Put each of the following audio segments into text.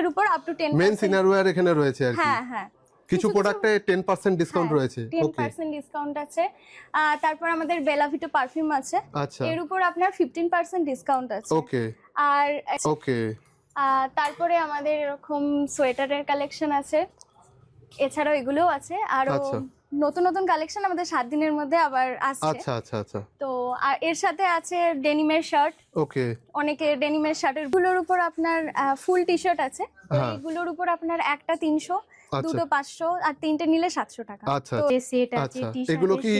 এর উপর up to ten men innerwear এখানে রয়েছে আর কি। হ্যাঁ হ্যাঁ। কিছু প্রোডাক্টে টেন পার্সেন্ট ডিসকাউন্ট রয়েছে। টেন ওকে পার্সেন্ট ডিসকাউন্ট আছে। তারপর আমাদের বেলাভিটো পারফিউম আছে। আচ্ছা। এর উপর আপনার ফিফটিন পার্সেন্ট ডিসকাউন্ট আছে। ওকে আর ওকে তারপরে আমাদের এরকম সোয়েটারের কালেকশন আছে। এছাড়াও এগুলোও আছে। আরও আচ্ছা। নতুন নতুন কালেকশন আমাদের সাত দিনের মধ্যে আবার আসছে। আচ্ছা আচ্ছা আচ্ছা। তো আর এর সাথে আছে ডেনিমের শার্ট ওকে অনেকে ডেনিমের শার্টেরগুলোর উপর আপনার ফুল টি শার্ট আছে। হ্যাঁ। এইগুলোর উপর আপনার একটা তিনশো আচ্ছা। দুটো পাঁচশো আর তিনটে নিলে সাতশো টাকা। আচ্ছা। তো সেট আছে আচ্ছা। এগুলো কি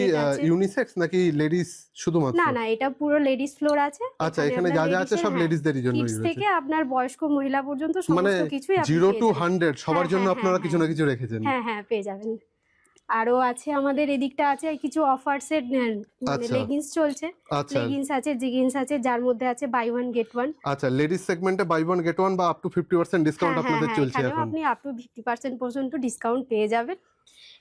ইউনিসেক্স নাকি লেডিস শুধুমাত্র? না না এটা পুরো লেডিস ফ্লোর আছে। আচ্ছা এখানে যা যা আছে সব লেডিসদেরই জন্যই কিডস রয়েছে। থেকে আপনার বয়স্ক মহিলা পর্যন্ত মানে সমস্ত কিছুই জিরো পেয়ে টু যাবেন। হান্ড্রেড সবার হ্যাঁ, জন্য হ্যাঁ, আপনারা হ্যাঁ, কিছু না কিছু রেখেছেন। হ্যাঁ হ্যাঁ পেয়ে যাবেন। আরও আছে আমাদের এদিকটা আছে কিছু অফার্স এর আচ্ছা। লেগিংস চলছে। আচ্ছা। লেগিংস আছে জিগিংস আছে যার মধ্যে আছে বাই ওয়ান গেট ওয়ান আচ্ছা লেডিস সেগমেন্টে বাই ওয়ান গেট ওয়ান বা up to fifty percent discount আপনাদের চলছে হ্যাঁ, এখন? আপনি আপ টু ফিফটি পার্সেন্ট পর্যন্ত ডিসকাউন্ট পেয়ে যাবেন।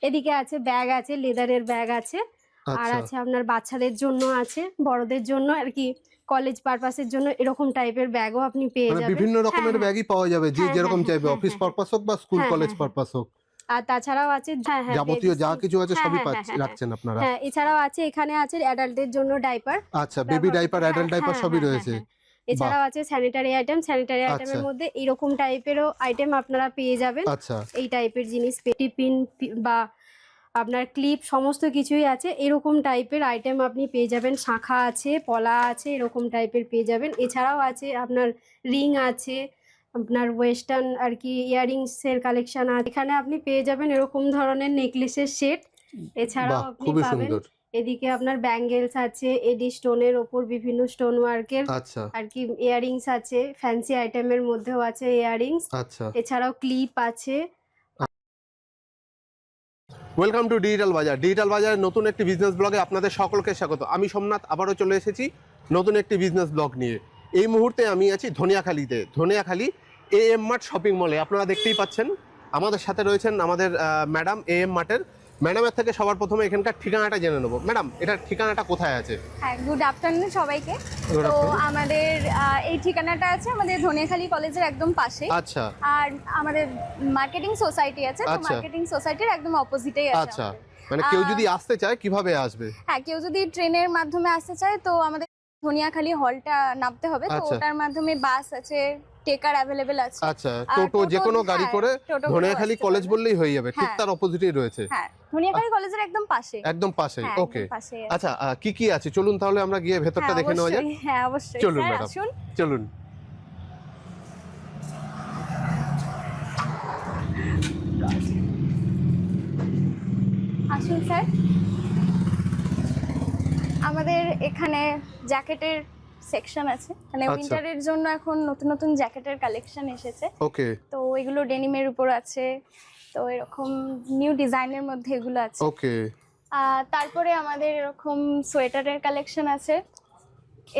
এদিকে আছে ব্যাগ আছে লেদারের ব্যাগ আছে। আর আচ্ছা। আছে আপনার বাচ্চাদের জন্য আছে বড়দের জন্য আর কি কলেজ পারপাসের জন্য এরকম টাইপের ব্যাগও আপনি পেয়ে মানে যাবেন। বিভিন্ন রকমের হ্যাঁ, ব্যাগই পাওয়া যাবে যে হ্যাঁ, যেরকম হ্যাঁ, চাইবে হ্যাঁ, অফিস হ্যাঁ, পারপাস হোক বা স্কুল হ্যাঁ, কলেজ হ্যাঁ, পারপাস হোক। আর তাছাড়াও আছে হ্যাঁ হ্যাঁ যাবতীয় যা কিছু আছে হ্যাঁ, সবই হ্যাঁ, হ্যাঁ, হ্যাঁ। রাখছেন আপনারা। হ্যাঁ এছাড়াও আছে এখানে আছে অ্যাডাল্টদের জন্য ডাইপার আচ্ছা বেবি ডাইপার অ্যাডাল্ট ডাইপার সবই রয়েছে। এছাড়াও আছে স্যানিটারি আইটেম স্যানিটারি আইটেমের। মধ্যে এরকম টাইপেরও আইটেম আপনারা পেয়ে যাবেন। আচ্ছা। এই টাইপের জিনিস টিপিন বা আপনার ক্লিপ সমস্ত কিছুই আছে। এরকম টাইপের আইটেম আপনি পেয়ে যাবেন। শাখা আছে পলা আছে এরকম টাইপের পেয়ে যাবেন। এছাড়াও আছে আপনার রিং আছে আপনার ওয়েস্টার্ন আর কি ইয়ারিংসের কালেকশন আছে। এখানে আপনি পেয়ে যাবেন এরকম ধরনের নেকলেসের সেট এছাড়াও আপনি পাবেন এদিকে আপনার ব্যাঙ্গেলস আছে এডি স্টোনের ওপর বিভিন্ন স্টোন ওয়ার্কের আচ্ছা। আর কি ইয়ারিংস আছে ফ্যান্সি আইটেমের মধ্যেও আছে ইয়ারিংস আচ্ছা। এছাড়াও ক্লিপ আছে। Welcome to digital Bazaar digital বাজারের নতুন একটি বিজনেস ব্লগে আপনাদের সকলকে স্বাগত। আমি সোমনাথ আবারও চলে এসেছি নতুন একটি বিজনেস ব্লগ নিয়ে। এই মুহূর্তে আমি আছি ধনিয়াখালীতে। Dhaniakhali A M mart shopping মলে আপনারা দেখতেই পাচ্ছেন আমাদের সাথে রয়েছেন আমাদের ম্যাডাম এ এম মার্টের ম্যাডামের থেকে সবার প্রথমে এখানকার ঠিকানাটা জেনে নেব। ম্যাডাম এটার ঠিকানাটা কোথায় আছে? হ্যাঁ গুড আফটারনুন সবাইকে। তো আমাদের এই ঠিকানাটা আছে আমাদের ধনিয়াখালী কলেজের একদম পাশে আচ্ছা। আর আমাদের মার্কেটিং সোসাইটি আছে তো আচ্ছা। মার্কেটিং সোসাইটির একদম অপোজিটেই আছে আচ্ছা। মানে কেউ যদি আসতে চায় কীভাবে আসবে? হ্যাঁ কেউ যদি ট্রেনের মাধ্যমে আসতে চায় তো আমাদের ধনিয়াখালী হলটা নামতে হবে। তো আচ্ছা। ওটার মাধ্যমে বাস আছে টেকার অ্যাভেলেবেল আছে। আচ্ছা টোটো যে কোনো গাড়ি হ্যাঁ, করে টোটো করেও ধনিয়াখালী কলেজ বললেই হয়ে যাবে ঠিক হ্যাঁ। তার অপোজিটেই রয়েছে। হ্যাঁ ধনিয়াখালী কলেজের একদম পাশে। একদম পাশে হ্যাঁ, ওকে আচ্ছা কি কি আছে? চলুন তাহলে আমরা গিয়ে ভেতরটা দেখে নেওয়া যাক। হ্যাঁ অবশ্যই। চলুন, ম্যাডাম। আসুন। চলুন। আসুন স্যার। আমাদের এখানে জ্যাকেটের সেকশন আছে। মানে আচ্ছা। উইন্টারের জন্য এখন নতুন নতুন জ্যাকেটের কালেকশন এসেছে। ওকে তো এগুলো ডেনিমের উপর আছে। তো এরকম নিউ ডিজাইনের মধ্যে এগুলো আছে। ওকে তারপরে আমাদের এরকম সোয়েটারের কালেকশন আছে।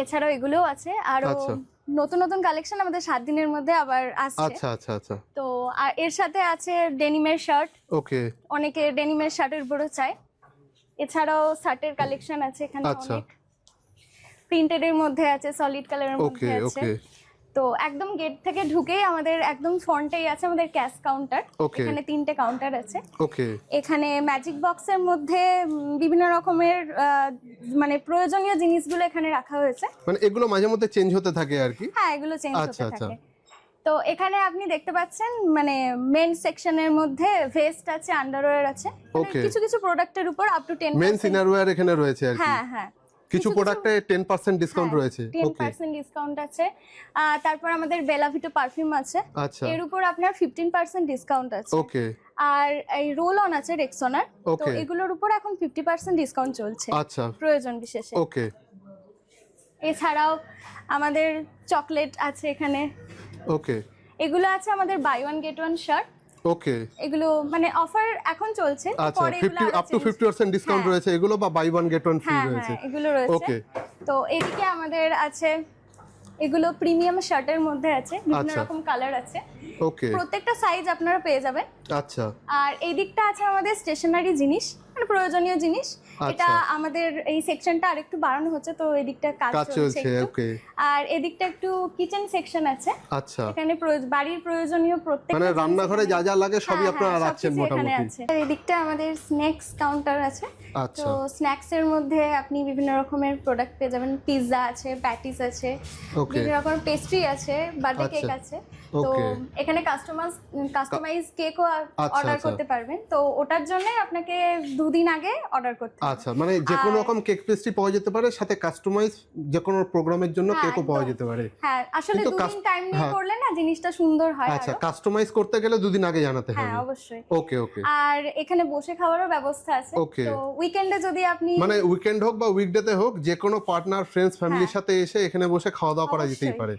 এছাড়াও এগুলোও আছে। আরও আচ্ছা। নতুন নতুন কালেকশন আমাদের সাত দিনের মধ্যে আবার আসছে। আচ্ছা আচ্ছা আচ্ছা। তো আর এর সাথে আছে ডেনিমের শার্ট ওকে অনেকে ডেনিমের শার্টের উপরও চায়। এছাড়াও শার্টের কালেকশন আছে এখানে আচ্ছা। অনেক। প্রিন্টেড এর মধ্যে আছে সলিড কালারের ওকে মধ্যে আছে। ওকে তো একদম গেট থেকে ঢুকেই আমাদের একদম ফ্রন্টেই আছে আমাদের ক্যাশ কাউন্টার এখানে তিনটে কাউন্টার আছে। ওকে এখানে ম্যাজিক বক্সের মধ্যে বিভিন্ন রকমের মানে প্রয়োজনীয় জিনিসগুলো এখানে রাখা হয়েছে। মানে এগুলো মাঝে মধ্যে চেঞ্জ হতে থাকে আর কি? হ্যাঁ এগুলো চেঞ্জ আচ্ছা, হতে আচ্ছা। থাকে। তো এখানে আপনি দেখতে পাচ্ছেন মানে মেন সেকশনের মধ্যে ভেস্ট আছে আন্ডারওয়্যার আছে। মানে কিছু কিছু প্রোডাক্টের উপর up to ten men's innerwear এখানে রয়েছে আর কি। হ্যাঁ হ্যাঁ। কিছু প্রোডাক্টে টেন পার্সেন্ট ডিসকাউন্ট রয়েছে। টেন ওকে পার্সেন্ট ডিসকাউন্ট আছে। তারপর আমাদের বেলাভিটো পারফিউম আছে। আচ্ছা। এর উপর আপনার ফিফটিন পার্সেন্ট ডিসকাউন্ট আছে। ওকে আর এই রোল অন আছে রেক্সোনার তো এগুলোর উপর এখন ফিফটি পার্সেন্ট ডিসকাউন্ট চলছে। আচ্ছা। প্রয়োজন বিশেষে। ওকে এছাড়াও আমাদের চকলেট আছে এখানে। ওকে এগুলো আছে আমাদের buy one get one shirt okay এগুলো মানে অফার এখন চলছে তো আচ্ছা পরে এগুলো ফিফটি আরও up to change- fifty percent discount হ্যাঁ। রয়েছে এগুলো বা buy one get one free রয়েছে। হ্যাঁ এগুলো রয়েছে। ওকে তো এদিকে আমাদের আছে এগুলো প্রিমিয়াম শার্টের মধ্যে আছে বিভিন্ন আচ্ছা। রকম কালার আছে। ওকে প্রত্যেকটা সাইজ আপনারা পেয়ে যাবেন। আচ্ছা। আর এই দিকটা আছে আমাদের স্টেশনারি জিনিস। মানে প্রয়োজনীয় জিনিস। এটা আচ্ছা। আমাদের এই সেকশনটা আরেকটু বাড়ানো হচ্ছে তো এদিকটা কাজ চলছে ওকে আর এদিকটা একটু কিচেন সেকশন আছে। আচ্ছা। এখানে বাড়ির প্রয়োজনীয় প্রত্যেক মানে রান্নাঘরে যা যা লাগে সবই আপনারা রাখছেন মোটামুটি। আর এদিকটা আমাদের স্ন্যাক্স কাউন্টার আছে। আচ্ছা। তো স্ন্যাক্স এর মধ্যে আপনি বিভিন্ন রকমের প্রোডাক্ট পেয়ে যাবেন। পিৎজা আছে প্যাটিস আছে বিভিন্ন রকমের পেস্ট্রি আছে বার্থডে কেক আচ্ছা। আছে। তো এখানে কাস্টমাইজ কাস্টমাইজ কেকও অর্ডার। করতে পারবেন। তো ওটার জন্য আপনাকে দুদিন আগে অর্ডার করতে আচ্ছা মানে যে কোনো রকম কেক পেস্ট্রি পাওয়া যেতে পারে সাথে কাস্টমাইজ যে কোনো প্রোগ্রামের জন্য হ্যাঁ, কেকও পাওয়া যেতে পারে। হ্যাঁ আসলে দুদিন টাইম নিয়ে হ্যাঁ। করলে না জিনিসটা সুন্দর হয় আচ্ছা কাস্টমাইজ করতে গেলে দুদিন আগে জানাতে হবে হ্যাঁ হবে। অবশ্যই। ওকে ওকে। আর এখানে বসে খাওয়ারও ব্যবস্থা আছে। তো উইকেন্ডে যদি আপনি মানে উইকেন্ড হোক বা উইকডেতে হোক যে কোনো পার্টনার ফ্রেন্ডস ফ্যামিলির হ্যাঁ। সাথে এসে এখানে বসে খাওয়া দাওয়া করা যেতেই পারে।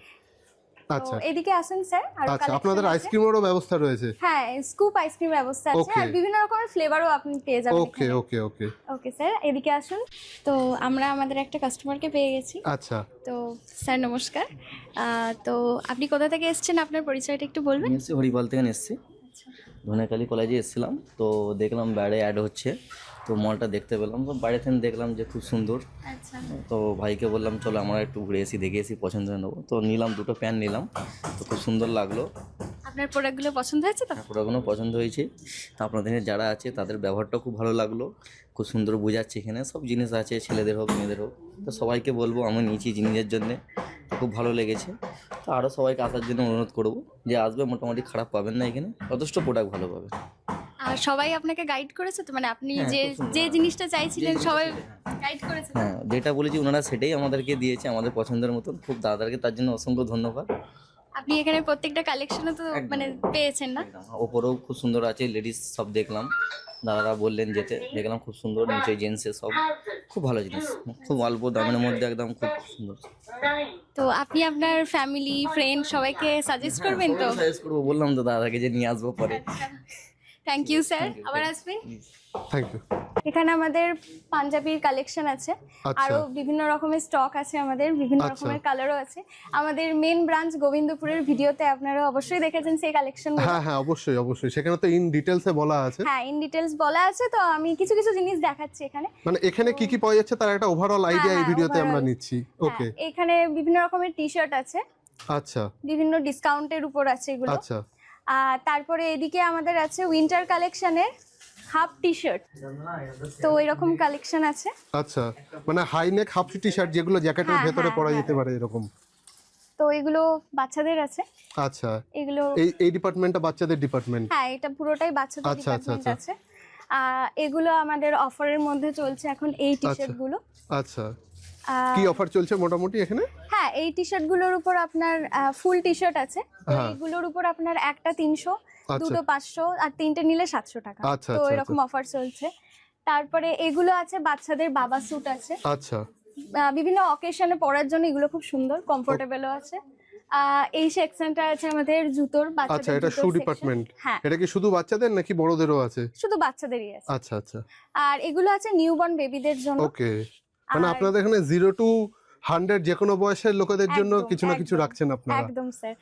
আচ্ছা। এদিকে আসুন স্যার আর আচ্ছা আপনাদের আইসক্রিমেরও ব্যবস্থা রয়েছে? হ্যাঁ স্কুপ আইসক্রিম ব্যবস্থা আছে। আর বিভিন্ন রকমের ফ্লেভারও আপনি পেয়ে যাবেন ওকে ওকে ওকে ওকে স্যার এদিকে আসুন। তো আমরা আমাদের একটা কাস্টমারকে পেয়ে গেছি। আচ্ছা। তো স্যার নমস্কার। তো আপনি কোথা থেকে এসেছেন? আপনার পরিচয়টা একটু বলবেন? হরিপাল থেকে এসেছি। ধনেখালি কলেজে এসেছিলাম তো দেখলাম বাইরে অ্যাড হচ্ছে তো মলটা দেখতে পেলাম তো বাইরে থেকে দেখলাম যে খুব সুন্দর। আচ্ছা। তো ভাইকে বললাম চলো আমরা একটু ঘুরে এসি দেখে এসি পছন্দ নেব। তো নিলাম দুটো প্যান্ট নিলাম তো খুব সুন্দর লাগল। আপনার প্রোডাক্টগুলো পছন্দ হয়েছে তো? পুরোগুলো পছন্দ হয়েছে। তো আপনাদের যারা আছে তাদের ব্যবহারটা খুব ভালো লাগল। খুব সুন্দর বোঝাচ্ছে এখানে সব জিনিস আছে ছেলেদের হোক মেয়েদের হোক। তো সবাইকে বলব আমি নিয়েছি জিনিসের জন্যে। খুব ভালো লেগেছে। তো আরও সবাইকে আসার জন্য অনুরোধ করব যে আসবে মোটামুটি খারাপ পাবেন না এখানে। যথেষ্ট প্রোডাক্ট ভালো পাবে। আর সবাই আপনাকে গাইড করেছে তো? মানে আপনি হ্যাঁ, যে যে জিনিসটা চাইছিলেন সবাই গাইড করেছে হ্যাঁ যেটা বলেছি ওনারা সেটাই আমাদেরকে দিয়েছে আমাদের পছন্দের মতন। খুব দাদাকে তার জন্য অসংখ্য ধন্যবাদ। আপনি এখানে প্রত্যেকটা কালেকশনও তো মানে পেয়েছেন না? ওপরেও খুব সুন্দর আছে লেডিস সব দেখলাম। দাদারা বললেন যেতে দেখলাম খুব সুন্দর নিচে জেন্টসের সব। খুব ভালো জিনিস খুব অল্প দামের মধ্যে একদম খুব সুন্দর। তো আপনি আপনার ফ্যামিলি ফ্রেন্ড সবাইকে সাজেস্ট করবেন তো? সাজেস্ট করব বললাম তো দাদাকে যে নিয়ে আসব পরে। থ্যাংক ইউ স্যার আবার আসবেন থ্যাংক ইউ এখানে আমাদের পাঞ্জাবির কালেকশন আছে। আচ্ছা। আরও বিভিন্ন রকমের স্টক আছে আমাদের বিভিন্ন আচ্ছা। রকমের কালারও আছে। আমাদের মেন ব্রাঞ্চ গোবিন্দপুরের ভিডিওতে আপনারা অবশ্যই দেখেছেন সেই কালেকশন হ্যাঁ হ্যাঁ অবশ্যই অবশ্যই। সেখানে তো ইন ডিটেলসে বলা আছে। হ্যাঁ ইন ডিটেলস বলা আছে তো আমি কিছু কিছু জিনিস দেখাচ্ছি এখানে। মানে এখানে কি কি পাওয়া যাচ্ছে তার একটা ওভারঅল আইডিয়া এই হ্যাঁ, ভিডিওতে আমরা। নিচ্ছি। ওকে হ্যাঁ, এখানে বিভিন্ন রকমের টি শার্ট আছে। আচ্ছা। বিভিন্ন ডিসকাউন্টের উপর আছে এগুলো। আচ্ছা। তারপরে এদিকে আমাদের আছে উইন্টার কালেকশনের হাফ টি শার্ট তো এরকম কালেকশন আছে। আচ্ছা মানে high neck half T shirt যেগুলো জ্যাকেটের ভেতরে হ্যাঁ, পরা হ্যাঁ। যেতে পারে এরকম। তো এগুলো বাচ্চাদের আছে। আচ্ছা এগুলো এই এই ডিপার্টমেন্টটা বাচ্চাদের ডিপার্টমেন্ট হ্যাঁ এটা পুরোটাই বাচ্চাদের আচ্ছা, আচ্ছা, ডিপার্টমেন্ট আচ্ছা। আছে। এগুলো আমাদের অফারের মধ্যে চলছে এখন এই টি শার্টগুলো আচ্ছা। কি অফার চলছে মোটামুটি এখানে? হ্যাঁ এই টি শার্টগুলোর উপর আপনার ফুল টি শার্ট আছে। তো হ্যাঁ। এইগুলোর উপর আপনার একটা তিনশো আচ্ছা। দুটো পাঁচশো আর তিনটে নিলে সাতশো টাকা। আচ্ছা, তো আচ্ছা, এরকম অফার চলছে। তারপরে এগুলো আছে বাচ্চাদের বাবা স্যুট আছে। আচ্ছা। বিভিন্ন অকেশনে পরার জন্য এগুলো খুব সুন্দর কমফোর্টেবলও আছে। এই সেকশনটা আছে আমাদের জুতোর বাচ্চাদের আচ্ছা এটা শু ডিপার্টমেন্ট হ্যাঁ। এটা কি শুধু বাচ্চাদের নাকি বড়দেরও আছে? শুধু বাচ্চাদেরই আছে। আচ্ছা আচ্ছা। আর এগুলো আছে নিউবর্ন বেবিদের জন্য। ওকে মানে আপনাদের এখানে জিরো টু হান্ড্রেড যে কোনো বয়সের লোকেদের জন্য কিছু না কিছু রাখছেন আপনারা। একদম স্যার।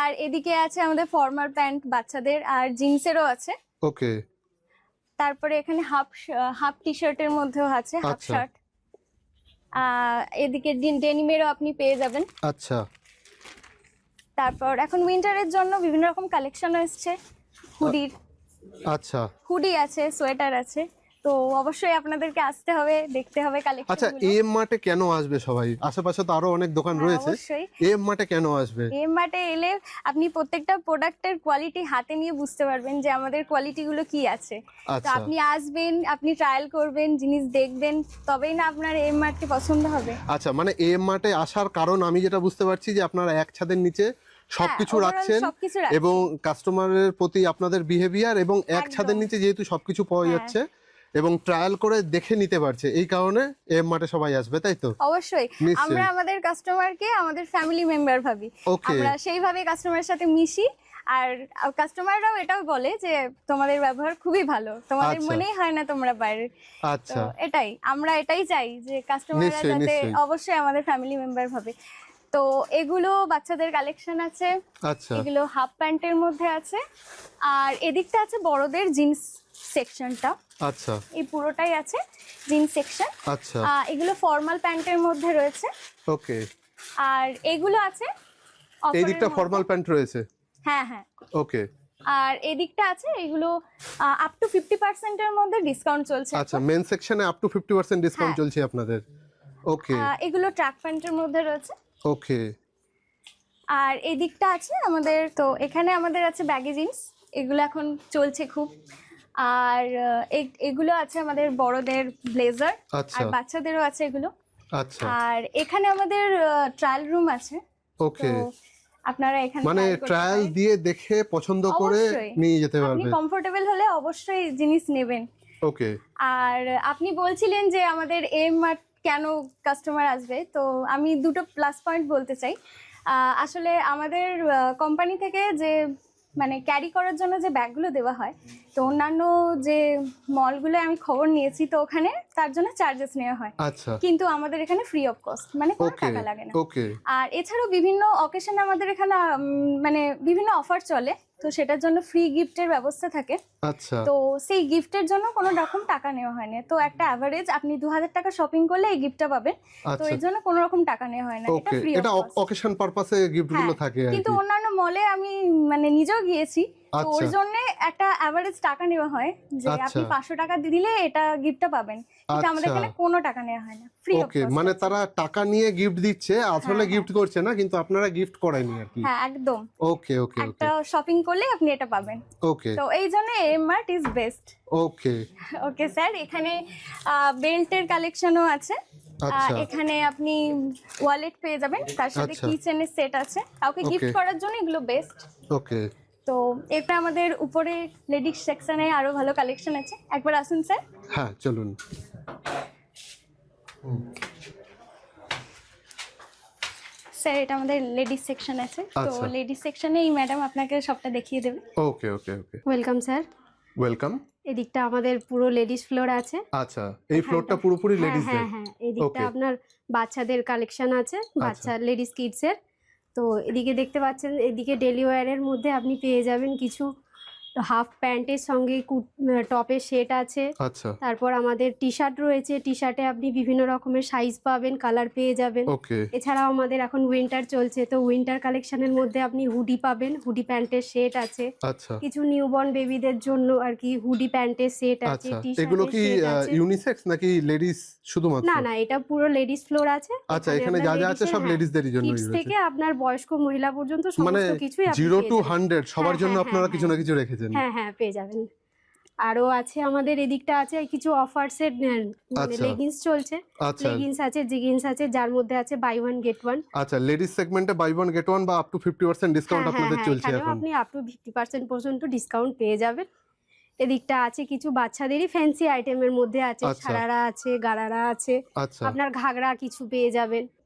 আর এদিকে আছে আমাদের ফর্মাল প্যান্ট বাচ্চাদের আর জিন্সেরও আছে। ওকে। তারপরে এখানে হাফ হাফ টি শার্টের মধ্যেও আছে হাফ আচ্ছা। শার্ট এদিকে ডেনিমেরও আপনি পেয়ে যাবেন। আচ্ছা। তারপর এখন উইন্টারের জন্য বিভিন্ন রকম কালেকশন এসছে হুডির। আচ্ছা। হুডি আছে সোয়েটার আছে। তো অবশ্যই আপনাদেরকে আসতে হবে দেখতে হবে কালেকশন আচ্ছা এম মার্টে কেন আসবে সবাই? আশেপাশে তো আরও অনেক দোকান রয়েছে। হ্যাঁ, অবশ্যই এম মার্টে কেন আসবে? এম মার্টে এলে আপনি প্রত্যেকটা প্রোডাক্টের কোয়ালিটি হাতে নিয়ে বুঝতে পারবেন যে আমাদের কোয়ালিটি গুলো কি আছে। তো আচ্ছা আপনি আসবেন আপনি ট্রায়াল করবেন জিনিস দেখবেন তবেই না আপনার এম মার্টকে পছন্দ হবে। আচ্ছা মানে এম মার্টে আসার কারণ আমি যেটা বুঝতে পারছি যে আপনারা এক ছাদের নিচে সবকিছু হ্যাঁ, রাখছেন সবকিছু রাখছি। এবং কাস্টমারের প্রতি আপনাদের বিহেভিয়ার এবং এক ছাদের নিচে যেহেতু সবকিছু পাওয়া হ্যাঁ। যাচ্ছে এবং ট্রায়াল করে দেখে নিতে পারছে। এই কারণে এম মার্টে সবাই আসবে তাই তো? অবশ্যই। আমরা আমাদের কাস্টমারকে আমাদের ফ্যামিলি মেম্বার ভাবি। আমরা সেইভাবে কাস্টমারের সাথে মিশি। আর কাস্টমাররাও এটাও বলে যে তোমাদের ব্যবহার খুবই ভালো। তোমাদের আচ্ছা। মনেই হয় না তোমরা বাইরে। তো আচ্ছা এটাই। আমরা এটাই চাই যে কাস্টমাররা যাতে অবশ্যই আমাদের ফ্যামিলি মেম্বার ভাবে। তো এগুলো বাচ্চাদের কালেকশন আছে। আচ্ছা। এগুলো হাফ প্যান্টের মধ্যে আছে। আর এদিকটা আছে বড়দের জিন্স সেকশনটা আচ্ছা। এই পুরোটাই আছে জিন্স সেকশন আচ্ছা। এগুলো ফর্মাল প্যান্টের মধ্যে রয়েছে। ওকে। আর এগুলো আছে এই দিকটা ফর্মাল প্যান্ট রয়েছে? হ্যাঁ হ্যাঁ। ওকে। আর এদিকটা আছে এগুলো আপ টু ফিফটি পার্সেন্টের মধ্যে ডিসকাউন্ট চলছে আচ্ছা মেন সেকশনে up to fifty percent discount. চলছে আপনাদের? ওকে। এগুলো ট্র্যাক প্যান্টের মধ্যে রয়েছে। ওকে। আর এই দিকটা আছে আমাদের তো এখানে আমাদের আছে ব্যাগি জিন্স এগুলো এখন চলছে খুব। আর এগুলো আছে আমাদের বড়দের ব্লেজার। আচ্ছা। আর বাচ্চাদেরও আছে এগুলো। আচ্ছা। আর এখানে আমাদের ট্রায়াল রুম আছে। ওকে। আপনারা এখানে মানে ট্রায়াল দিয়ে দেখে পছন্দ করে নিয়ে যেতে আপনি কমফোর্টেবল হলে অবশ্যই জিনিস নেবেন। ওকে। আর আপনি বলছিলেন যে আমাদের এম মার্ট কেন কাস্টমার আসবে তো আমি দুটো প্লাস পয়েন্ট বলতে চাই। আসলে আমাদের কোম্পানি থেকে যে মানে ক্যারি করার জন্য যে ব্যাগগুলো দেওয়া হয় তো অন্যান্য যে মলগুলো আমি খবর নিয়েছি তো ওখানে তার জন্য চার্জেস নেওয়া হয়। আচ্ছা। কিন্তু আমাদের এখানে ফ্রি অফ কস্ট মানে কোনো টাকা লাগে না। আর এছাড়াও বিভিন্ন অকেশনে আমাদের এখানে মানে বিভিন্ন অফার চলে। তো সেটার জন্য ফ্রি গিফটের ব্যবস্থা থাকে। আচ্ছা। তো সেই গিফটের জন্য কোনো রকম টাকা নেওয়া হয় না তো একটা অ্যাভারেজ আপনি দু হাজার টাকা শপিং করলে এই গিফটটা পাবেন। তো আচ্ছা। এর জন্য কোনো রকম টাকা নেওয়া হয় না এটা ফ্রি এটা অকেশন পারপাসে গিফটগুলো থাকে কিন্তু অন্যান্য মলে আমি মানে নিজেও গিয়েছি। তো ওর আচ্ছা। জন্য একটা অ্যাভারেজ টাকা নেওয়া হয় যে আপনি আচ্ছা। পাঁচশো টাকা দিলে এটা গিফটটা পাবেন। কিন্তু আমাদের আচ্ছা। এখানে কোনো টাকা নেওয়া হয় না। ফ্রি ওকে মানে তারা টাকা নিয়ে গিফট দিচ্ছে আসলে হ্যাঁ, গিফট করছে না কিন্তু আপনারা গিফট করেনি আর কি। হ্যাঁ একদম। ওকে ওকে ওকে একটা শপিং করলে আপনি এটা পাবেন। ওকে তো এই জন্য M mart is best okay okay sir এখানে বেল্টের কালেকশনও আছে এখানে আপনি ওয়ালেট পেয়ে যাবেন। তার সাথে। কিচেনের সেট আছে। কাউকে গিফট করার জন্য এগুলো বেস্ট ওকে তো এটা আমাদের উপরে লেডিস সেকশনে আরও ভালো কালেকশন আছে। একবার আসুন স্যার হ্যাঁ চলুন। স্যার এটা আমাদের লেডিস সেকশন আছে। তো আচ্ছা। লেডিস সেকশনে এই ম্যাডাম আপনাকে সবটা দেখিয়ে দেবে। Okay okay okay welcome sir welcome এদিকটা আমাদের পুরো লেডিস ফ্লোর আছে। আচ্ছা এই ফ্লোরটা পুরোপুরি হ্যাঁ লেডিসদের হ্যাঁ হ্যাঁ এদিকটা Okay. আচ্ছা। আপনার বাচ্চাদের কালেকশন আছে বাচ্চা লেডিস কিডসের তো এদিকে দেখতে পাচ্ছেন এদিকে ডেলিওয়ারের মধ্যে আপনি পেয়ে যাবেন কিছু হাফ প্যান্টের সঙ্গে টপের সেট আছে। আচ্ছা। তারপর আমাদের টি শার্ট রয়েছে। টি শার্টে আপনি বিভিন্ন রকমের সাইজ পাবেন কালার পেয়ে যাবেন। এছাড়াও আমাদের এখন উইন্টার চলছে তো উইন্টার কালেকশনের মধ্যে আপনি হুডি পাবেন। হুডি প্যান্টের সেট আছে। আচ্ছা। কিছু নিউবর্ন বেবিদের জন্য আর কি হুডি প্যান্টের সেট আছে আচ্ছা। এগুলো কি ইউনিসেক্স নাকি লেডিস শুধুমাত্র? না না এটা পুরো লেডিস ফ্লোর আছে। আচ্ছা এখানে যা যা আছে সব লেডিসদেরই জন্য কিডস থেকে আপনার বয়স্ক মহিলা পর্যন্ত মানে সমস্ত কিছুই আপনি জিরো পেয়ে টু যাবেন। হান্ড্রেড সবার হ্যাঁ, জন্য হ্যাঁ, আপনারা হ্যাঁ, কিছু না কিছু রেখেছেন। হ্যাঁ হ্যাঁ পেয়ে যাবেন। আরও আছে আমাদের এদিকটা আছে কিছু অফার্সের মানে আচ্ছা। লেগিংস চলছে। আচ্ছা। লেগিংস আছে জিগিংস আছে যার মধ্যে আছে বাই ওয়ান গেট ওয়ান আচ্ছা লেডিস সেগমেন্টে বাই ওয়ান গেট ওয়ান বা up to fifty percent discount আপনাদের চলছে হ্যাঁ, এখানেও এখন। আপনি আপ টু ফিফটি পার্সেন্ট পর্যন্ত ডিসকাউন্ট পেয়ে যাবেন। এদিকটা আছে কিছু বাচ্চাদেরই ফ্যান্সি আইটেমের মধ্যে আছে আচ্ছা। সারারা আছে গারারা আছে। আচ্ছা। আপনার ঘাগরা কিছু পেয়ে যাবেন। আচ্ছা,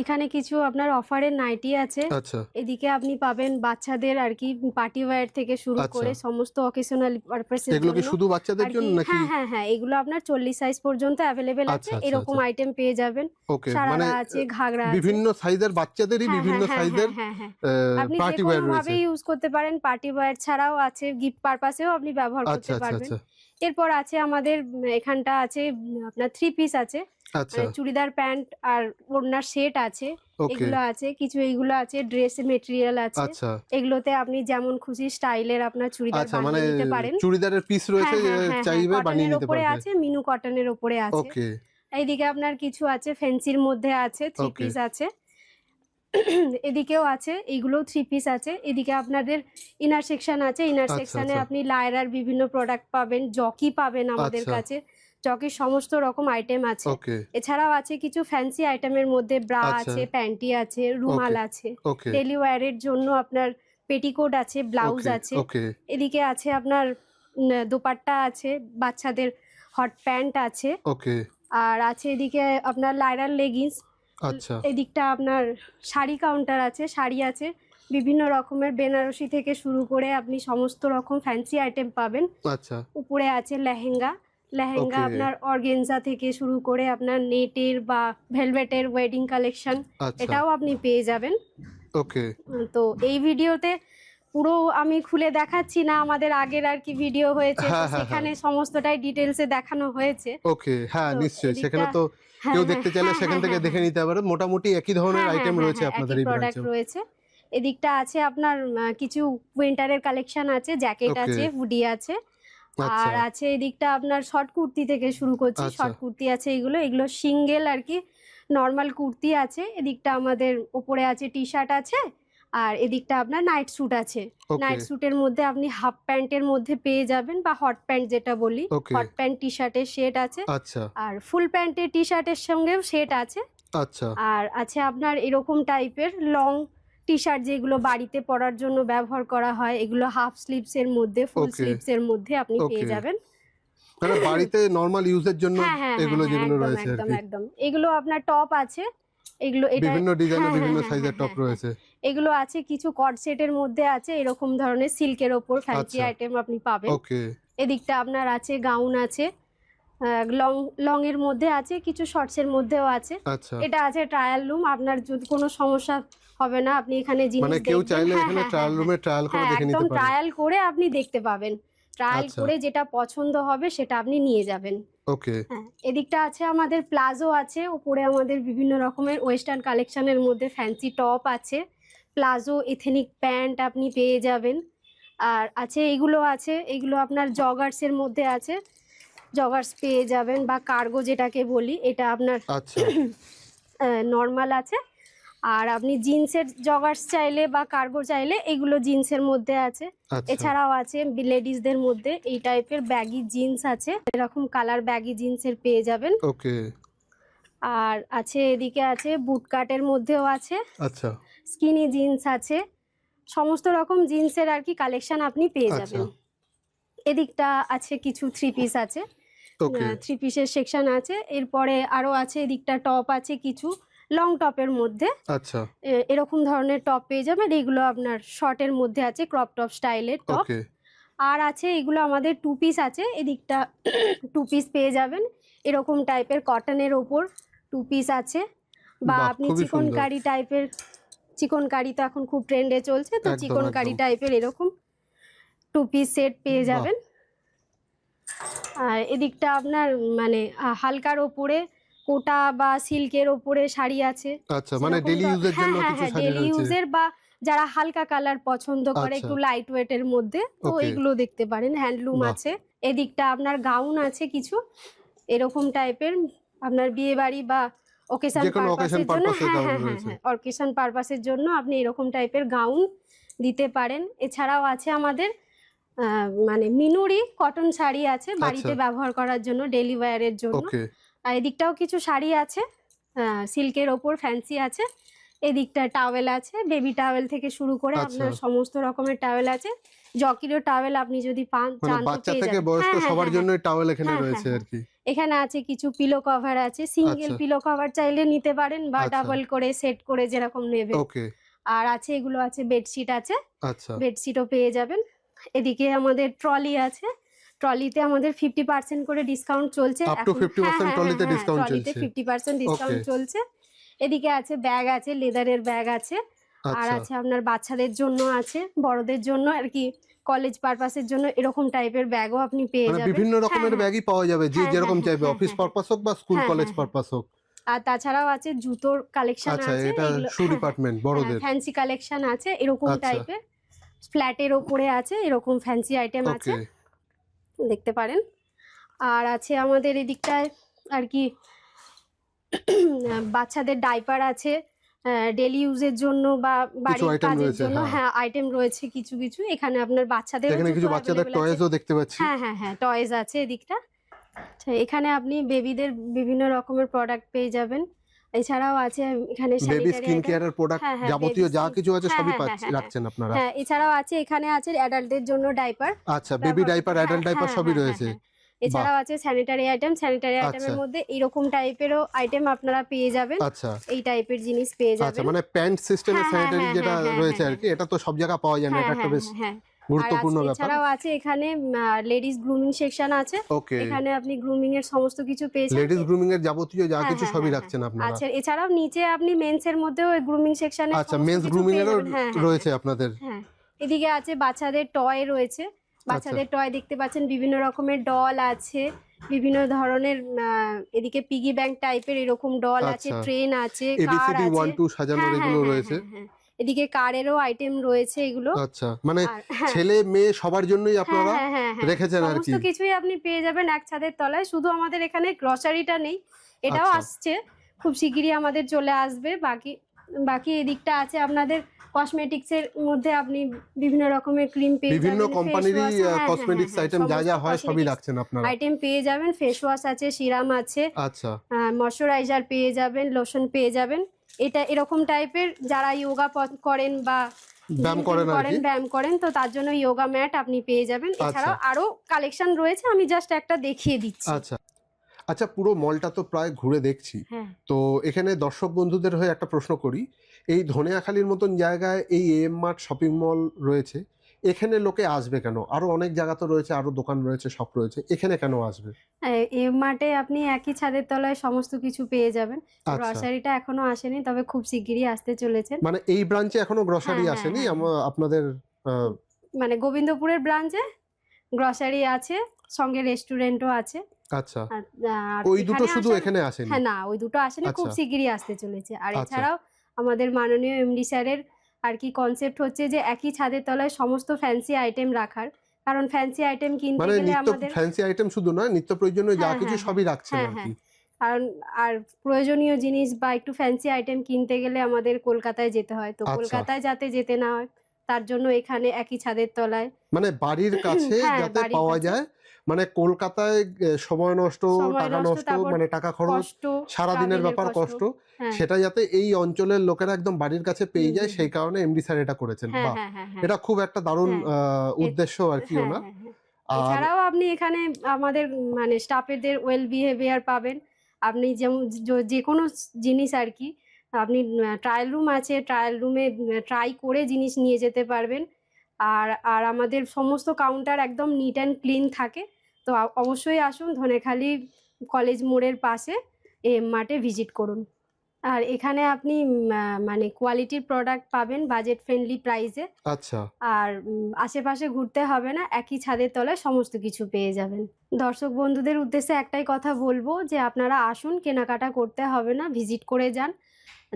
এখানে কিছু আপনার অফারের নাইটি আছে। আচ্ছা। এদিকে আপনি পাবেন বাচ্চাদের আর কি পার্টি ওয়্যার থেকে শুরু আচ্ছা। করে সমস্ত অকেশনাল পারপাসের এগুলো কি শুধু বাচ্চাদের জন্য নাকি হ্যাঁ হ্যাঁ হ্যাঁ এগুলো আপনার চল্লিশ সাইজ পর্যন্ত আচ্ছা, আছে। আচ্ছা, এরকম আচ্ছা। আইটেম পেয়ে যাবেন। ওকে মানে সারারা আছে ঘাগরা আছে। বিভিন্ন সাইজের বাচ্চাদেরই হ্যাঁ, বিভিন্ন হ্যাঁ, হ্যাঁ, সাইজের। আপনি পার্টি ওয়্যার রয়েছে। ভাবে ইউজ করতে পারেন পার্টি ওয়্যার ছাড়াও আছে গিফট পারপাসেও আপনি ব্যবহার আচ্ছা করতে আচ্ছা পারবেন। আচ্ছা। এরপর আছে আমাদের এখানটা আছে আপনার থ্রি পিস আছে। আচ্ছা মানে চুড়িদার প্যান্ট আর ওড়নার সেট আছে এগুলো আছে কিছু এইগুলো আছে ড্রেস মেটেরিয়াল আছে আচ্ছা। এগুলোতে আপনি যেমন খুশি স্টাইলের আপনার চুড়িদার আচ্ছা মানে বানিয়ে নিতে পারেন। চুড়িদারের পিস রয়েছে হ্যাঁ, হ্যাঁ, হ্যাঁ, চাইবে বানিয়ে নিতে ওপরে পারবে। আছে মিনু কটনের ওপরে আছে। ওকে। এইদিকে আপনার কিছু আছে ফ্যান্সির মধ্যে আছে থ্রি পিস আছে। এদিকেও আছে এইগুলো থ্রি পিস আছে। এদিকে আপনাদের ইনার সেকশন আছে ইনার আচ্ছা, সেকশনে আচ্ছা। আপনি লায়রার বিভিন্ন প্রোডাক্ট পাবেন জকি পাবেন আমাদের আচ্ছা। কাছে। জকির সমস্ত রকম আইটেম আছে। এছাড়াও আছে কিছু ফ্যান্সি আইটেমের মধ্যে ব্রা আচ্ছা। আছে প্যান্টি আছে রুমাল আছে। ডেলি ওয়্যারের জন্য আপনার পেটিকোট আছে ব্লাউজ আছে। এদিকে আছে আপনার দোপাট্টা আছে বাচ্চাদের হট প্যান্ট আছে। ওকে আর আছে এদিকে আপনার লাইরার লেগিংস আচ্ছা। এদিকটা আপনার শাড়ি কাউন্টার আছে শাড়ি আছে। বিভিন্ন রকমের বেনারসি থেকে শুরু করে আপনি সমস্ত রকম ফ্যান্সি আইটেম পাবেন। আচ্ছা। উপরে আছে লেহেঙ্গা। লেহেঙ্গা আপনার অর্গেনজা থেকে শুরু করে আপনার নেটের বা ভেলভেটের ওয়েডিং কালেকশন আচ্ছা। এটাও আপনি পেয়ে যাবেন। ওকে তো এই ভিডিওতে পুরো আমি খুলে দেখাচ্ছি না আমাদের আগের আর কি ভিডিও হয়েছে তো হ্যাঁ, হ্যাঁ, সেখানে সমস্তটাই ডিটেলসে দেখানো হয়েছে। ওকে হ্যাঁ নিশ্চয়ই সেখানে তো হ্যাঁ, কেউ হ্যাঁ, দেখতে চাইলে হ্যাঁ, সেখান হ্যাঁ, থেকে হ্যাঁ, দেখে নিতে পারে। মোটামুটি একই ধরনের হ্যাঁ, আইটেম হ্যাঁ, রয়েছে হ্যাঁ, আপনাদের এই প্রোডাক্ট ব্রাঞ্চে রয়েছে। এদিকটা আছে আপনার কিছু উইন্টারের কালেকশন আছে জ্যাকেট আছে হুডি আছে। আর আছে এদিকটা আপনার শর্ট কুর্তি থেকে শুরু করছি আচ্ছা। শর্ট কুর্তি আছে এগুলো এগুলো সিঙ্গেল আর কি নর্মাল কুর্তি আছে এদিকটা আমাদের ওপরে আছে টি শার্ট আছে আর এদিকটা আপনার নাইট স্যুট আছে। নাইট স্যুটের মধ্যে আপনি হাফ প্যান্টের মধ্যে পেয়ে যাবেন বা হট প্যান্ট যেটা বলি হট প্যান্ট টি শার্টের শেড আছে আচ্ছা। আর ফুল প্যান্টের টি শার্টের সঙ্গেও সেট আছে। আচ্ছা। আর আছে আপনার এরকম টাইপের লং টি শার্ট যেগুলো বাড়িতে পরার জন্য ব্যবহার করা হয় এগুলো হাফ স্লিভস এর মধ্যে ফুল. স্লিভস এর মধ্যে আপনি পেয়ে যাবেন। মানে বাড়িতে নর্মাল ইউজের জন্য হ্যাঁ হ্যাঁ এগুলো হ্যাঁ, যেগুলো একদম, রয়েছে একদম একদম। এগুলো আপনার টপ আছে। এগুলো এটা বিভিন্ন ডিজাইনের বিভিন্ন সাইজের টপ রয়েছে। এগুলো আছে কিছু কট সেটের মধ্যে আছে এরকম ধরনের সিল্কের ওপর ফ্যান্সি আচ্ছা। আইটেম আপনি পাবেন। ওকে এদিকটা আপনার আছে গাউন আছে। লং লং এর মধ্যে আছে কিছু শর্টস এর মধ্যেও আছে। আচ্ছা। এটা আছে ট্রায়াল রুম আপনার যদি কোনো সমস্যা হবে না আপনি এখানে জিনিস মানে কেউ চাইলে হ্যাঁ, এখানে হ্যাঁ, ট্রায়াল হ্যাঁ, রুমে ট্রায়াল করে হ্যাঁ, দেখে নিতে পারেন। ট্রায়াল করে আপনি দেখতে পাবেন। ট্রায়াল আচ্ছা। করে যেটা পছন্দ হবে সেটা আপনি নিয়ে যাবেন। ওকে। হ্যাঁ এদিকটা আছে আমাদের প্লাজো আছে উপরে আমাদের বিভিন্ন রকমের ওয়েস্টার্ন কালেকশনের মধ্যে ফ্যান্সি টপ আছে। প্লাজো এথেনিক প্যান্ট আপনি পেয়ে যাবেন। আর আছে এগুলো আছে এগুলো আপনার জগার্সের মধ্যে আছে। জগার্স পেয়ে যাবেন বা কার্গো যেটাকে বলি এটা আপনার আচ্ছা। নর্মাল আছে। আর আপনি জিন্সের জগার্স চাইলে বা কার্গো চাইলে এগুলো জিন্সের মধ্যে আছে। আচ্ছা। এছাড়াও আছে লেডিসদের মধ্যে এই টাইপের ব্যাগি জিন্স আছে। এরকম কালার ব্যাগি জিন্সের পেয়ে যাবেন। ওকে। আর আছে এদিকে আছে বুট কাটের মধ্যেও আছে। আচ্ছা। স্কিনি জিন্স আছে। সমস্ত রকম জিন্সের আর কি কালেকশন আপনি পেয়ে আচ্ছা। যাবেন। এদিকটা আছে কিছু থ্রি পিস আছে। থ্রি পিসের সেকশন আছে। এরপরে আরও আছে এদিকটা টপ আছে কিছু। লং টপের মধ্যে। আচ্ছা। এরকম ধরনের টপ পেয়ে যাবেন এগুলো আপনার শর্টের মধ্যে আছে ক্রপ টপ স্টাইলের টপ আর আছে এগুলো আমাদের টু পিস আছে। এদিকটা টু পিস পেয়ে যাবেন। এরকম টাইপের কটনের ওপর টু পিস আছে। বা আপনি খুবই চিকন কারি টাইপের চিকন কারি তো এখন খুব ট্রেন্ডে চলছে তো একদম, চিকন কারি টাইপের এরকম টু পিস সেট পেয়ে যাবেন। আর এদিকটা আপনার মানে হালকার ওপরে কোটা বা সিল্কের ওপরে শাড়ি আছে। আচ্ছা মানে ধর- ইউজের হ্যাঁ জন্য হ্যাঁ কিছু হ্যাঁ শাড়ি রয়েছে। ইউজের বা যারা হালকা কালার পছন্দ করে আচ্ছা। একটু লাইট ওয়েটের মধ্যে তো. এগুলো দেখতে পারেন হ্যান্ডলুম আছে। এদিকটা আপনার গাউন আছে কিছু এরকম টাইপের আপনার বিয়ে বাড়ি বা occasion পারপাসের জন্য হ্যাঁ হ্যাঁ হ্যাঁ হ্যাঁ অকেশন পারপাসের জন্য আপনি এরকম টাইপের গাউন দিতে পারেন। এছাড়াও আছে আমাদের মানে মিনুরি কটন শাড়ি আছে বাড়িতে আচ্ছা। ব্যবহার করার জন্য ডেলি ওয়্যারের জন্য আর এদিকটাও কিছু শাড়ি আছে সিল্কের ওপর ফ্যান্সি আছে। এদিকটা টাওয়েল আছে বেবি টাওয়েল থেকে শুরু করে আচ্ছা। আপনার সমস্ত রকমের টাওয়েল আছে। জকিরও টাওয়েল আপনি যদি পান মানে চান তো বাচ্চা থেকে। বয়স্ক হ্যাঁ, হ্যাঁ, সবার হ্যাঁ, জন্য টাওয়েল এখানে রয়েছে আর কি। এখানে আছে কিছু পিলো কভার আছে সিঙ্গেল আচ্ছা। পিলো কভার চাইলে নিতে পারেন বা আচ্ছা। ডাবল করে সেট করে যেরকম নেবেন। ওকে। আর আছে এগুলো আছে বেডশিট আছে। আচ্ছা। বেডশিটও পেয়ে যাবেন। এদিকে আমাদের ট্রলি আছে। ট্রলিতে আমাদের ফিফটি পার্সেন্ট করে ডিসকাউন্ট চলছে। 50% ট্রলিতে চলছে। ফিফটি পার্সেন্ট ডিসকাউন্ট চলছে। এদিকে আছে ব্যাগ আছে লেদারের ব্যাগ আছে। আর আচ্ছা। আছে আপনার বাচ্চাদের জন্য আছে বড়দের জন্য আর কি কলেজ পারপাসের জন্য এরকম টাইপের ব্যাগও আপনি পেয়ে মানে যাবেন। বিভিন্ন রকমের হ্যাঁ, ব্যাগই পাওয়া যাবে যে হ্যাঁ, যেরকম হ্যাঁ, চাইবে হ্যাঁ, অফিস পারপাস হোক বা স্কুল কলেজ পারপাস হোক। আর তাছাড়াও আছে জুতোর কালেকশন আচ্ছা আছে এটা শু ডিপার্টমেন্ট বড়দের। ফ্যান্সি কালেকশন আছে এরকম আচ্ছা। টাইপের ফ্ল্যাটের ওপরে আছে এরকম ফ্যান্সি আইটেম আছে। দেখতে পারেন। আর আছে আমাদের এদিকটায় আর কি বাচ্চাদের ডাইপার আছে ডেলি ইউজের জন্য বা বাড়ির কাজের জন্য হ্যাঁ। হ্যাঁ আইটেম রয়েছে কিছু কিছু। এখানে আপনার বাচ্চাদের এখানে কিছু বাচ্চাদের টয়েসও দেখতে পাচ্ছি। হ্যাঁ হ্যাঁ হ্যাঁ টয়েস আছে এদিকটা। আচ্ছা এখানে আপনি বেবিদের বিভিন্ন রকমের প্রোডাক্ট পেয়ে যাবেন। এছাড়াও আছে এখানে বেবি স্কিন কেয়ারের প্রোডাক্ট যাবতীয় যা কিছু আছে হ্যাঁ, সবই হ্যাঁ, হ্যাঁ, রাখছেন আপনারা। হ্যাঁ এছাড়াও আছে এখানে আছে অ্যাডাল্টদের জন্য ডাইপার আচ্ছা বেবি ডাইপার অ্যাডাল্ট ডাইপার সবই রয়েছে। এছাড়াও আছে স্যানিটারি আইটেম স্যানিটারি আইটেমের আচ্ছা। মধ্যে এরকম টাইপেরও আইটেম আপনারা পেয়ে যাবেন। আচ্ছা। এই টাইপের জিনিস পেয়ে আচ্ছা যাবেন। মানে প্যান্ট হ্যাঁ, স্যানিটারি যেটা রয়েছে আর কি এটা তো সব জায়গায় পাওয়া যায় না এটা একটা বেশ হ্যাঁ। গুরুত্বপূর্ণ ব্যাপার। এছাড়াও আছে এখানে লেডিস গ্রুমিং সেকশন আছে। এখানে আপনি গ্রুমিং এর সমস্ত কিছু পেয়েছেন লেডিস গ্রুমিং এর যাবতীয় যা হ্যাঁ, কিছু হ্যাঁ, সবই হ্যাঁ, রাখছেন আপনারা। আচ্ছা এছাড়াও নিচে আপনি মেন্স এর মধ্যেও গ্রুমিং সেকশনে আচ্ছা মেন্স গ্রুমিং এরও রয়েছে আপনাদের। হ্যাঁ এদিকে আছে বাচ্চাদের টয় রয়েছে। আচ্ছা। বাচ্চাদের টয় দেখতে পাচ্ছেন বিভিন্ন রকমের ডল আছে বিভিন্ন ধরনের এদিকে পিগি ব্যাংক টাইপের এরকম ডল আছে আচ্ছা। ট্রেন আছে কার এবিসিডি আছে। টু সাজানোর হ্যাঁ, হ্যাঁ, এগুলো রয়েছে। হ্যাঁ। এদিকে কারেরও আইটেম রয়েছে এগুলো। আচ্ছা মানে হ্যাঁ, ছেলে মেয়ে সবার জন্যই হ্যাঁ, আপনারা হ্যাঁ। রেখেছেন আর কি। কিছুই আপনি পেয়ে যাবেন এক ছাদের তলায়। শুধু আমাদের এখানে গ্রসারিটা নেই এটাও আচ্ছা। আসছে। খুব শিগগিরই আমাদের চলে আসবে। বাকি বাকি এদিকটা আছে আপনাদের কসমেটিক্স এর মধ্যে আপনি বিভিন্ন রকমের ক্রিম পেয়ে বিভিন্ন যাবেন, কোম্পানিরই হ্যাঁ, হ্যাঁ, কসমেটিক্স আইটেম যা যা হয় সবই রাখছেন আপনারা। আইটেম পেয়ে যাবেন। ফেস ওয়াশ আছে সিরাম আছে। আচ্ছা। ময়শ্চারাইজার পেয়ে যাবেন লোশন পেয়ে যাবেন। এটা এরকম টাইপের যারা ইয়োগা করেন বা ব্যায়াম করেন করেন ব্যায়াম করেন তো তার জন্য যোগা ম্যাট আপনি পেয়ে যাবেন। আচ্ছা। এছাড়াও আরও কালেকশন রয়েছে আমি জাস্ট একটা দেখিয়ে দিচ্ছি। আচ্ছা। আচ্ছা পুরো মলটা তো প্রায় ঘুরে দেখছি। হ্যাঁ। তো এখানে দর্শক বন্ধুদের হয়ে একটা প্রশ্ন করি। এই ধনিয়াখালীর মতন জায়গায় এই এম মার্ট শপিং মল রয়েছে এখানে লোকে আসবে কেন? আরও অনেক জায়গা তো রয়েছে আরও দোকান রয়েছে সব রয়েছে এখানে কেন আসবে? এম মার্টে আপনি একই ছাদের তলায় সমস্ত কিছু পেয়ে যাবেন। আচ্ছা। গ্রসারিটা এখনও আসেনি তবে খুব শিগগিরই আসতে চলেছেন মানে এই ব্রাঞ্চে এখনও গ্রসারি হ্যাঁ, আসেনি? হ্যাঁ, আপনাদের মানে গোবিন্দপুরের ব্রাঞ্চে গ্রসারি আছে সঙ্গে রেস্টুরেন্টও আছে। আচ্ছা। ওই দুটো শুধু এখানে আসেনি? হ্যাঁ না ওই দুটো আসেনি খুব আচ্ছা। শিগগিরই আসতে চলেছে। আর আচ্ছা। এছাড়াও আমাদের মাননীয় এমডি স্যারের আর কি কনসেপ্ট হচ্ছে যে একই ছাদের তলায় সমস্ত ফ্যান্সি আইটেম রাখার কারণ ফ্যান্সি আইটেম কিনতে মানে গেলে আমাদের ফ্যান্সি আইটেম শুধু নয় নিত্য প্রয়োজনীয় যা হ্যাঁ, কিছু হ্যাঁ, সবই রাখছেন হ্যাঁ, আর। কি কারণ আর প্রয়োজনীয় জিনিস বা একটু ফ্যান্সি আইটেম কিনতে গেলে আমাদের কলকাতায় যেতে হয় তো আচ্ছা। কলকাতায় যাতে যেতে না হয় তার জন্য এখানে একই ছাদের তলায় মানে বাড়ির কাছে যাতে পাওয়া যায় মানে কলকাতায় সময় নষ্ট টাকা নষ্ট, মানে টাকা খরচ সারাদিনের ব্যাপার কষ্ট হ্যাঁ। সেটা যাতে এই অঞ্চলের লোকেরা একদম বাড়ির কাছে পেয়ে যায় সেই কারণে এমডি স্যার এটা করেছেন। হ্যাঁ বাহ! হ্যাঁ এটা খুব একটা দারুণ উদ্দেশ্য আর কি ওনার। এছাড়াও আপনি এখানে আমাদের মানে স্টাফেদের ওয়েল বিহেভিয়ার পাবেন। আপনি যেমন যে কোনো জিনিস আর কি আপনি ট্রায়াল রুম আছে ট্রায়াল রুমে ট্রাই করে জিনিস নিয়ে যেতে পারবেন। আর আর আমাদের সমস্ত কাউন্টার একদম নিট অ্যান্ড ক্লিন থাকে। তো অবশ্যই আসুন ধনেখালি কলেজ মোড়ের পাশে এম মার্টে ভিজিট করুন। আর এখানে আপনি মানে কোয়ালিটির প্রোডাক্ট পাবেন বাজেট ফ্রেন্ডলি প্রাইসে। আচ্ছা। আর আশেপাশে ঘুরতে হবে না একই ছাদের তলায় সমস্ত কিছু পেয়ে যাবেন। দর্শক বন্ধুদের উদ্দেশ্যে একটাই কথা বলব যে আপনারা আসুন কেনাকাটা করতে হবে না ভিজিট করে যান।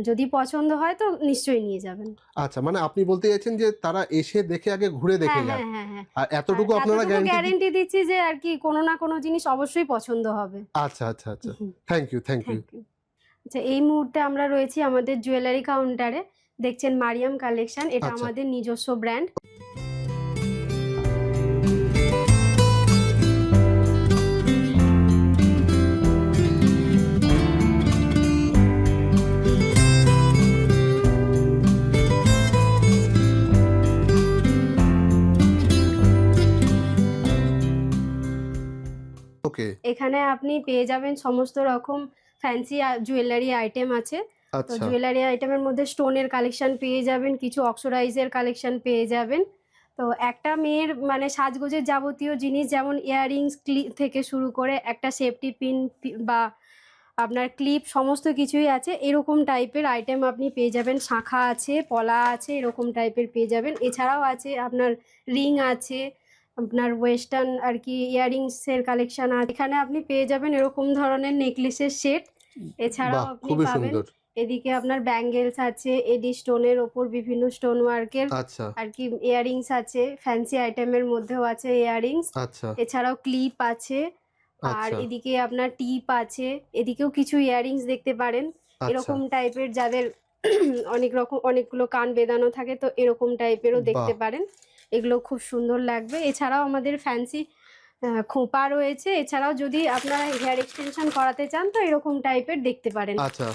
যদি পছন্দ হয় তো নিশ্চয়ই নিয়ে যাবেন। আচ্ছা মানে আপনি বলতে চাইছেন যে তারা এসে দেখে আগে ঘুরে দেখে হ্যাঁ যান। হ্যাঁ হ্যাঁ আর এতটুকু আপনারা গ্যারান্টি গ্যারেন্টি দিচ্ছি যে আর কি কোনো না কোনো জিনিস অবশ্যই পছন্দ হবে। আচ্ছা আচ্ছা আচ্ছা। থ্যাংক ইউ থ্যাংক ইউ আচ্ছা এই মুহূর্তে আমরা রয়েছি আমাদের জুয়েলারি কাউন্টারে দেখছেন মারিয়াম কালেকশন এটা আচ্ছা। আমাদের নিজস্ব ব্র্যান্ড ওকে। এখানে আপনি পেয়ে যাবেন সমস্ত রকম ফ্যান্সি জুয়েলারি আইটেম আছে। তো আচ্ছা। জুয়েলারি আইটেমের মধ্যে স্টোনের কালেকশন পেয়ে যাবেন কিছু অক্সোরাইজের কালেকশন পেয়ে যাবেন। তো একটা মেয়ের মানে সাজগোজের যাবতীয় জিনিস যেমন ইয়াররিংস থেকে শুরু করে একটা সেফটি পিন বা আপনার ক্লিপ সমস্ত কিছুই আছে। এরকম টাইপের আইটেম আপনি পেয়ে যাবেন। শাঁখা আছে পলা আছে এরকম টাইপের পেয়ে যাবেন। এছাড়াও আছে আপনার রিং আছে আপনার ওয়েস্টার্ন আর কি ইয়াররিংসের কালেকশন আছে। এখানে আপনি পেয়ে যাবেন এরকম ধরনের নেকলেসের সেট এছাড়াও আপনি পাবেন এদিকে আপনার ব্যাঙ্গেলস আছে এডি স্টোনের ওপর বিভিন্ন স্টোন ওয়ার্কের আচ্ছা। আর কি ইয়াররিংস আছে ফ্যান্সি আইটেমের মধ্যেও আছে ইয়াররিংস আচ্ছা। এছাড়াও ক্লিপ আছে আর আচ্ছা। এদিকে আপনার টিপ আছে এদিকেও কিছু ইয়াররিংস দেখতে পারেন। এরকম টাইপের যাদের অনেক রকম অনেকগুলো কান বেদানো থাকে তো এরকম টাইপেরও দেখতে পারেন। এগুলো খুব সুন্দর লাগবে। এছাড়াও আমাদের ফ্যান্সি খোপা রয়েছে। এছাড়াও যদি আপনারা হেয়ার এক্সটেনশন করাতে চান তো এরকম টাইপের দেখতে পারেন। আচ্ছা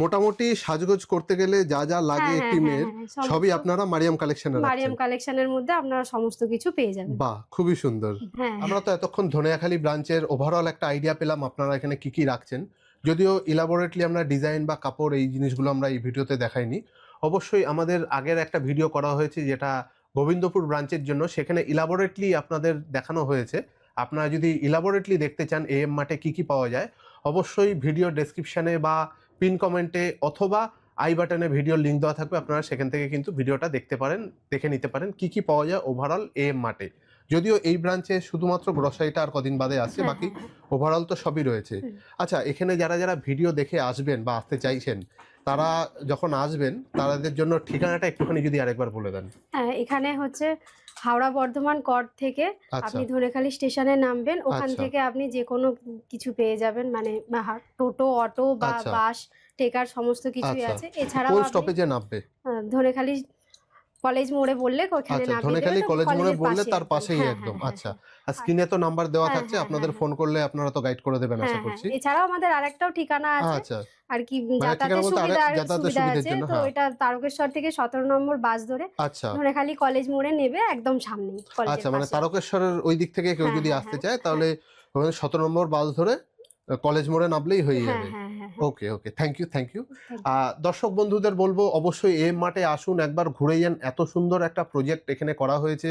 মোটামুটি সাজগোজ করতে গেলে যা যা লাগে হ্যাঁ, একটি হ্যাঁ, মেয়ের হ্যাঁ, হ্যাঁ, সবই আপনারা মারিয়াম কালেকশনে মারিয়াম কালেকশনের মধ্যে আপনারা সমস্ত কিছু পেয়ে যাবেন। বাহ খুবই সুন্দর। আমরা তো এতক্ষণ ধনিয়াখালী ব্রাঞ্চের ওভারঅল একটা আইডিয়া পেলাম আপনারা এখানে কি কি রাখছেন। যদিও ইলাবোরেটলি আমরা ডিজাইন বা কাপড় এই জিনিসগুলো আমরা এই ভিডিওতে দেখাইনি। অবশ্যই আমাদের আগের একটা ভিডিও করা হয়েছে যেটা গোবিন্দপুর ব্রাঞ্চের জন্য সেখানে ইলাবোরেটলি আপনাদের দেখানো হয়েছে। আপনারা যদি ইলাবোরেটলি দেখতে চান এএম মার্টে কী কী পাওয়া যায় অবশ্যই ভিডিও ডেসক্রিপশানে বা পিন কমেন্টে অথবা আই বাটনে ভিডিওর লিঙ্ক দেওয়া থাকবে। আপনারা সেখান থেকে কিন্তু ভিডিওটা দেখতে পারেন দেখে নিতে পারেন কি কি পাওয়া যায় ওভারঅল এএম মার্টে যদিও এই ব্রাঞ্চে শুধুমাত্র গ্রসারিটা আর কদিন বাদে আছে হ্যাঁ, বাকি হ্যাঁ, হ্যাঁ। ওভারঅল তো সবই রয়েছে। আচ্ছা এখানে যারা যারা ভিডিও দেখে আসবেন বা আসতে চাইছেন তারা যখন আসবেন তাদের জন্য ঠিকানাটা একটুখানি যদি আরেকবার বলে দেন হ্যাঁ এখানে হচ্ছে হাওড়া বর্ধমান কট থেকে আচ্ছা আপনি ধনেখালি স্টেশনে নামবেন ওখান আচ্ছা। থেকে আপনি যে কোনো কিছু পেয়ে যাবেন মানে টোটো অটো বা আচ্ছা। বাস টেকার সমস্ত কিছুই। আছে এছাড়া ধরেখালি স্টপেজে নামবে ধনেখালি কলেজ মোড়ে বললে ওখানে আচ্ছা ধনেখালি কলেজ মোড়ে বললে তার পাশেই হ্যাঁ, একদম হ্যাঁ, আচ্ছা। হ্যাঁ। আর স্ক্রিনে তো নাম্বার দেওয়া থাকছে আপনাদের ফোন করলে আপনারা তো গাইড করে দেবেন আশা করছি। এছাড়াও আমাদের আরেকটাও ঠিকানা আছে। আচ্ছা। আর কি ঠিকানা যাতায়াতের সুবিধা সুবিধা সুবিধার আছে। জন্য, তো। এটা তারকেশ্বর থেকে সতেরো নম্বর বাস ধরে আচ্ছা। ধনেখালি কলেজ মোড়ে নেবে একদম সামনেই কলেজের আচ্ছা মানে তারকেশ্বরের ওই দিক থেকে কেউ যদি আসতে চায় তাহলে সতেরো নম্বর বাস ধরে কলেজ মোড়ে নামলেই হয়ে যাবে। Okay okay. Thank you thank you দর্শক বন্ধুদের বলব অবশ্যই এম মাঠে আসুন একবার ঘুরে যান। এত সুন্দর একটা প্রজেক্ট এখানে করা হয়েছে।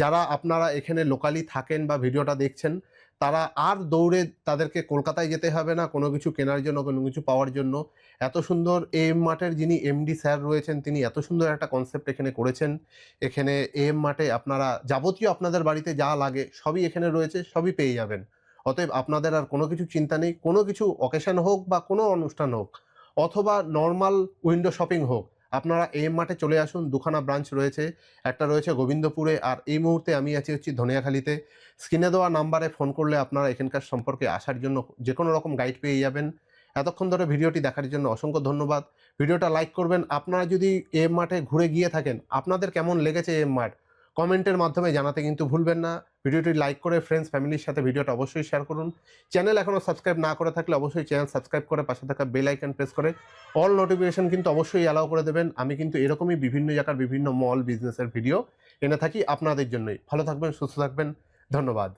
যারা আপনারা এখানে লোকালি থাকেন বা ভিডিওটা দেখছেন তারা আর দৌড়ে তাদেরকে কলকাতায় যেতে হবে না কোনো কিছু কেনার জন্য কোনো কিছু পাওয়ার জন্য। এত সুন্দর এম মাঠের যিনি এমডি স্যার রয়েছেন তিনি এত সুন্দর একটা কনসেপ্ট এখানে করেছেন। এখানে এম মাঠে আপনারা যাবতীয় আপনাদের বাড়িতে যা লাগে সবই এখানে রয়েছে সবই পেয়ে যাবেন। অতএব আপনাদের আর কোনো কিছু চিন্তা নেই, কোনো কিছু অকেশন হোক বা কোনো অনুষ্ঠান হোক, অথবা নর্মাল উইন্ডো শপিং হোক, আপনারা এম মাঠে চলে আসুন, দুখানা ব্রাঞ্চ রয়েছে, একটা রয়েছে গোবিন্দপুরে, আর এই মুহূর্তে আমি আছি হচ্ছি ধনিয়াখালীতে। স্ক্রিনে দেওয়া নাম্বারে ফোন করলে আপনারা এখানকার সম্পর্কে আসার জন্য যে কোনো রকম গাইড পেয়ে যাবেন। এতক্ষণ ধরে ভিডিওটি দেখার জন্য অসংখ্য ধন্যবাদ। ভিডিওটা লাইক করবেন। আপনারা যদি এম মাঠে ঘুরে গিয়ে থাকেন, আপনাদের কেমন লেগেছে এম মাঠ? কমেন্টের মাধ্যমে জানাতে কিন্তু ভুলবেন না। ভিডিওটি লাইক করে ফ্রেন্ডস ফ্যামিলির সাথে ভিডিওটা অবশ্যই শেয়ার করুন। চ্যানেল এখনও সাবস্ক্রাইব না করে থাকলে অবশ্যই চ্যানেল সাবস্ক্রাইব করে পাশে থাকা বেল আইকন প্রেস করে অল নোটিফিকেশন কিন্তু অবশ্যই অ্যালাউ করে দেবেন। আমি কিন্তু এরকমই বিভিন্ন জায়গার বিভিন্ন মল বিজনেসের ভিডিও এনে থাকি আপনাদের জন্যই। ভালো থাকবেন, সুস্থ থাকবেন। ধন্যবাদ।